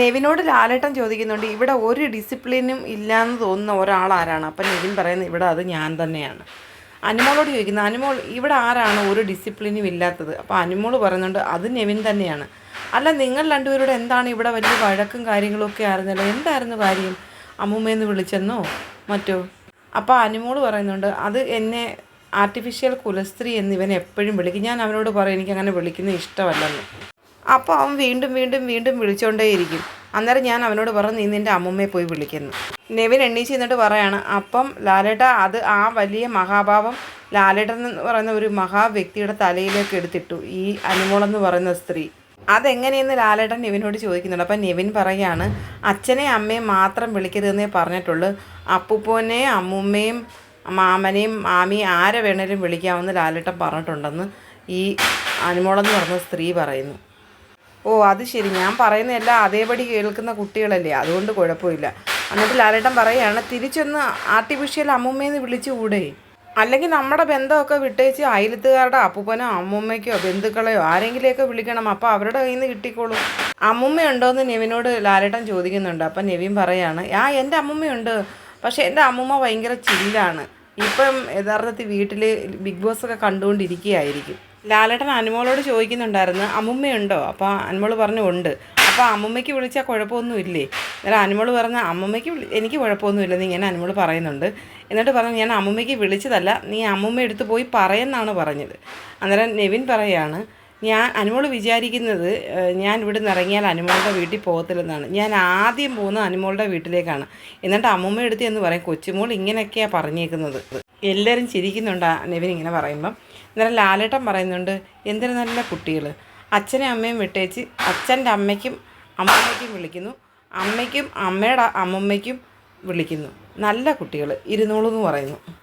നെവിനോട് ലാലേട്ടൻ ചോദിക്കുന്നുണ്ട് ഇവിടെ ഒരു ഡിസിപ്ലിനും ഇല്ലാന്ന് തോന്നുന്ന ഒരാൾ ആരാണ് അപ്പം നെവിൻ പറയുന്നത് ഇവിടെ അത് ഞാൻ തന്നെയാണ്. അനുമോളോട് ചോദിക്കുന്നു അനുമോൾ ഇവിടെ ആരാണ് ഒരു ഡിസിപ്ലിനും ഇല്ലാത്തത്? അപ്പോൾ അനുമോൾ പറയുന്നുണ്ട് അത് നെവിൻ തന്നെയാണ്. അല്ല നിങ്ങൾ രണ്ടുപേരോട് എന്താണ് ഇവിടെ വലിയ വഴക്കും കാര്യങ്ങളൊക്കെ ആയിരുന്നല്ലോ എന്തായിരുന്നു കാര്യം? അമ്മൂമ്മയെന്ന് വിളിച്ചെന്നോ? മറ്റോ? അപ്പോൾ അനുമോൾ പറയുന്നുണ്ട് അത് എന്നെ ആർട്ടിഫിഷ്യൽ കുലസ്ത്രീ എന്നിവനെ എപ്പോഴും വിളിക്കും. ഞാൻ അവനോട് പറയും എനിക്കങ്ങനെ വിളിക്കുന്നത് ഇഷ്ടമല്ലെന്ന്. അപ്പോൾ അവൻ വീണ്ടും വീണ്ടും വീണ്ടും വിളിച്ചുകൊണ്ടേയിരിക്കും അന്നേരം ഞാൻ അവനോട് പറഞ്ഞു നീ നിന്റെ അമ്മുമ്മയെ പോയി വിളിക്കുന്നു. നെവിൻ എണ്ണീച്ച് എന്നിട്ട് പറയാണ് അപ്പം ലാലേട്ട അത് ആ വലിയ മഹാഭാവം ലാലേട്ടൻ എന്ന് പറയുന്ന ഒരു മഹാവ്യക്തിയുടെ തലയിലേക്ക് എടുത്തിട്ടു ഈ അനുമോളെന്ന് പറയുന്ന സ്ത്രീ. അതെങ്ങനെയെന്ന് ലാലേട്ടൻ നെവിനോട് ചോദിക്കുന്നുണ്ട്. അപ്പം നെവിൻ പറയാണ് അച്ഛനെ അമ്മയും മാത്രം വിളിക്കരുതെന്നേ പറഞ്ഞിട്ടുള്ളൂ. അപ്പൂപ്പോനെ അമ്മൂമ്മയും മാമനെയും മാമിയും ആരെ വേണേലും വിളിക്കാമെന്ന് ലാലേട്ടൻ പറഞ്ഞിട്ടുണ്ടെന്ന് ഈ അനുമോളെന്ന് പറഞ്ഞ സ്ത്രീ പറയുന്നു. ഓ അത് ശരി. ഞാൻ പറയുന്നതെല്ലാം അതേപടി കേൾക്കുന്ന കുട്ടികളല്ലേ? അതുകൊണ്ട് കുഴപ്പമില്ല. എന്നിട്ട് ലാലേട്ടൻ പറയുകയാണ് തിരിച്ചൊന്ന് ആർട്ടിഫിഷ്യൽ അമ്മുമ്മയെന്ന് വിളിച്ചുകൂടെ അല്ലെങ്കിൽ നമ്മുടെ ബന്ധമൊക്കെ വിട്ടേച്ച് അയലത്തുകാരുടെ അപ്പൂപ്പനോ അമ്മൂമ്മയ്ക്കോ ബന്ധുക്കളെയോ ആരെങ്കിലെയൊക്കെ വിളിക്കണം. അപ്പോൾ അവരുടെ കയ്യിൽ നിന്ന് കിട്ടിക്കോളും. അമ്മുമ്മയുണ്ടോയെന്ന് നെവിനോട് ലാലേട്ടൻ ചോദിക്കുന്നുണ്ട്. അപ്പം നെവിൻ പറയാണ് ആ എന്റെ അമ്മൂമ്മയുണ്ട്. പക്ഷേ എന്റെ അമ്മൂമ്മ ഭയങ്കര ചില്ലാണ്. ഇപ്പം യഥാർത്ഥത്തിൽ വീട്ടിൽ ബിഗ് ബോസ് ഒക്കെ കണ്ടുകൊണ്ടിരിക്കുകയായിരിക്കും. ലാലേട്ടൻ അനുമോളോട് ചോദിക്കുന്നുണ്ടായിരുന്നു അമ്മുമ്മയുണ്ടോ? അപ്പോൾ അനുമോൾ പറഞ്ഞു ഉണ്ട്. അപ്പോൾ അമ്മുമ്മയ്ക്ക് വിളിച്ചാൽ കുഴപ്പമൊന്നും ഇല്ലേ അന്നേരം അനുമോൾ പറഞ്ഞ അമ്മുമ്മയ്ക്ക് എനിക്ക് കുഴപ്പമൊന്നുമില്ലെന്ന് ഇങ്ങനെ അനുമോൾ പറയുന്നുണ്ട്. എന്നിട്ട് പറഞ്ഞു ഞാൻ അമ്മുമ്മയ്ക്ക് വിളിച്ചതല്ല നീ അമ്മുമ്മ എടുത്ത് പോയി പറയെന്നാണ് പറഞ്ഞത്. അന്നേരം നെവിൻ പറയാണ് ഞാൻ അനുമോൾ വിചാരിക്കുന്നത് ഞാൻ ഇവിടെ നിന്ന് ഇറങ്ങിയാൽ അനുമോളുടെ വീട്ടിൽ പോകത്തില്ലെന്നാണ്. ഞാൻ ആദ്യം പോകുന്നത് അനുമോളുടെ വീട്ടിലേക്കാണ്. എന്നിട്ട് അമ്മുമ്മ എടുത്ത് എന്ന് പറയും കൊച്ചുമോൾ ഇങ്ങനെയൊക്കെയാണ് പറഞ്ഞേക്കുന്നത്. എല്ലാവരും ചിരിക്കുന്നുണ്ട് നെവിൻ ഇങ്ങനെ പറയുമ്പം. അന്നേരം ലാലേട്ടൻ പറയുന്നുണ്ട് എന്തൊരു നല്ല കുട്ടികൾ അച്ഛനെ അമ്മയും വിട്ടേച്ച് അച്ഛന്റെ അമ്മയ്ക്കും അമ്മമ്മയ്ക്കും വിളിക്കുന്നു. അമ്മയ്ക്കും അമ്മയുടെ അമ്മമ്മയ്ക്കും വിളിക്കുന്നു. നല്ല കുട്ടികൾ ഇരുന്നോളൂ എന്ന് പറയുന്നു.